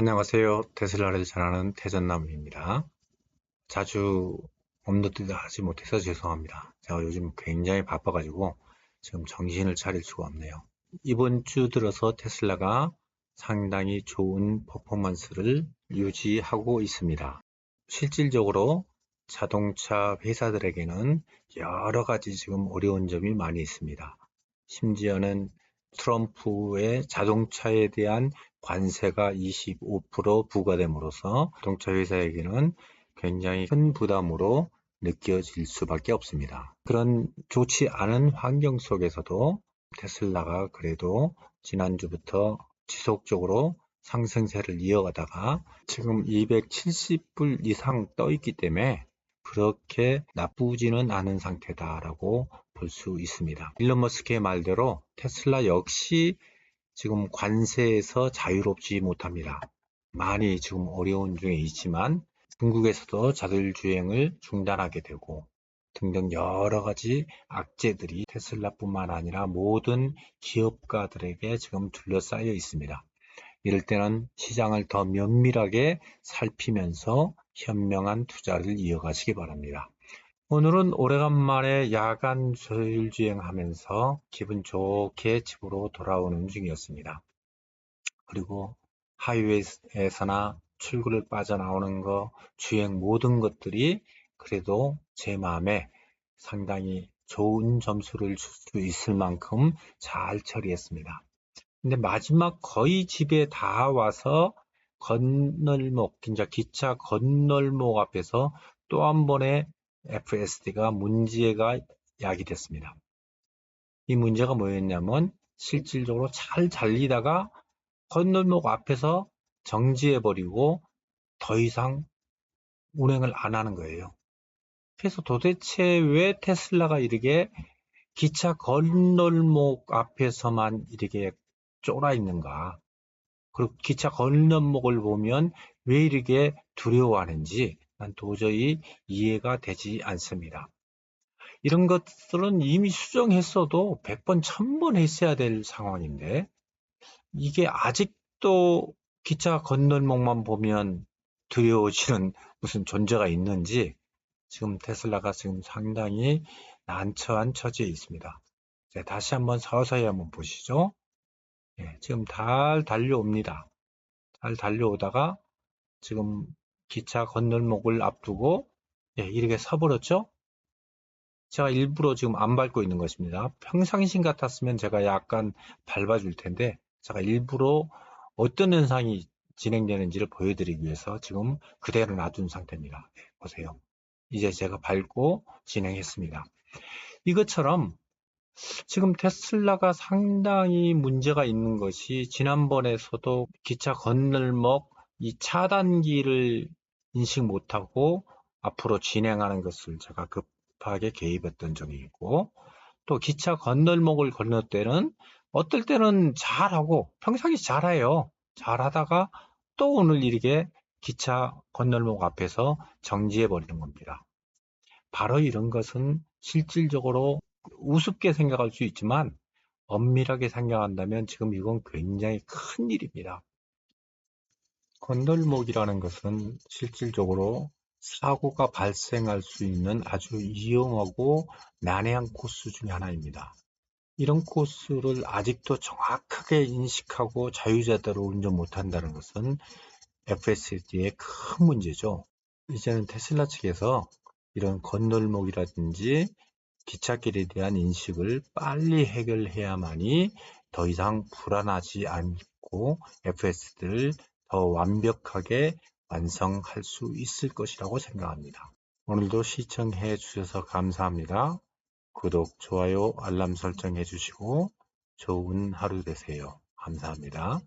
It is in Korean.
안녕하세요. 테슬라를 전하는 태전남입니다. 자주 업로드 하지 못해서 죄송합니다. 제가 요즘 굉장히 바빠가지고 지금 정신을 차릴 수가 없네요. 이번 주 들어서 테슬라가 상당히 좋은 퍼포먼스를 유지하고 있습니다. 실질적으로 자동차 회사들에게는 여러 가지 지금 어려운 점이 많이 있습니다. 심지어는 트럼프의 자동차에 대한 관세가 25% 부과됨으로써 자동차 회사에게는 굉장히 큰 부담으로 느껴질 수밖에 없습니다. 그런 좋지 않은 환경 속에서도 테슬라가 그래도 지난주부터 지속적으로 상승세를 이어가다가 지금 270불 이상 떠 있기 때문에 그렇게 나쁘지는 않은 상태다라고 볼 수 있습니다. 일론 머스크의 말대로 테슬라 역시 지금 관세에서 자유롭지 못합니다. 많이 지금 어려운 중에 있지만 중국에서도 자율주행을 중단하게 되고 등등 여러 가지 악재들이 테슬라뿐만 아니라 모든 기업가들에게 지금 둘러싸여 있습니다. 이럴 때는 시장을 더 면밀하게 살피면서 현명한 투자를 이어가시기 바랍니다. 오늘은 오래간만에 야간 조율주행 하면서 기분 좋게 집으로 돌아오는 중이었습니다. 그리고 하이웨이에서나 출구를 빠져나오는 거, 주행 모든 것들이 그래도 제 마음에 상당히 좋은 점수를 줄 수 있을 만큼 잘 처리했습니다. 근데 마지막 거의 집에 다 와서 건널목, 기차 건널목 앞에서 또 한 번의 FSD가 문제가 야기됐습니다. 이 문제가 뭐였냐면 실질적으로 잘 달리다가 건널목 앞에서 정지해버리고 더 이상 운행을 안 하는 거예요. 그래서 도대체 왜 테슬라가 이렇게 기차 건널목 앞에서만 이렇게 쫄아 있는가? 그리고 기차 건널목을 보면 왜 이렇게 두려워하는지 난 도저히 이해가 되지 않습니다. 이런 것들은 이미 수정했어도 100번, 1000번 했어야 될 상황인데 이게 아직도 기차 건널목만 보면 두려워지는 무슨 존재가 있는지 지금 테슬라가 지금 상당히 난처한 처지에 있습니다. 자, 다시 한번 서서히 한번 보시죠. 예, 지금 잘 달려옵니다. 잘 달려오다가 지금 기차 건널목을 앞두고 예, 이렇게 서버렸죠? 제가 일부러 지금 안 밟고 있는 것입니다. 평상신 같았으면 제가 약간 밟아줄 텐데 제가 일부러 어떤 현상이 진행되는지를 보여드리기 위해서 지금 그대로 놔둔 상태입니다. 네, 보세요. 이제 제가 밟고 진행했습니다. 이것처럼 지금 테슬라가 상당히 문제가 있는 것이 지난번에서도 기차 건널목 이 차단기를 인식 못하고 앞으로 진행하는 것을 제가 급하게 개입했던 적이 있고 또 기차 건널목을 건널 때는 어떨 때는 잘하고 평상시 잘해요. 잘하다가 또 오늘 이렇게 기차 건널목 앞에서 정지해 버리는 겁니다. 바로 이런 것은 실질적으로 우습게 생각할 수 있지만 엄밀하게 생각한다면 지금 이건 굉장히 큰 일입니다. 건널목이라는 것은 실질적으로 사고가 발생할 수 있는 아주 위험하고 난해한 코스 중의 하나입니다. 이런 코스를 아직도 정확하게 인식하고 자유자대로 운전 못한다는 것은 FSD의 큰 문제죠. 이제는 테슬라 측에서 이런 건널목이라든지 기찻길에 대한 인식을 빨리 해결해야만이 더 이상 불안하지 않고 FSD를 더 완벽하게 완성할 수 있을 것이라고 생각합니다. 오늘도 시청해 주셔서 감사합니다. 구독, 좋아요, 알람 설정해 주시고 좋은 하루 되세요. 감사합니다.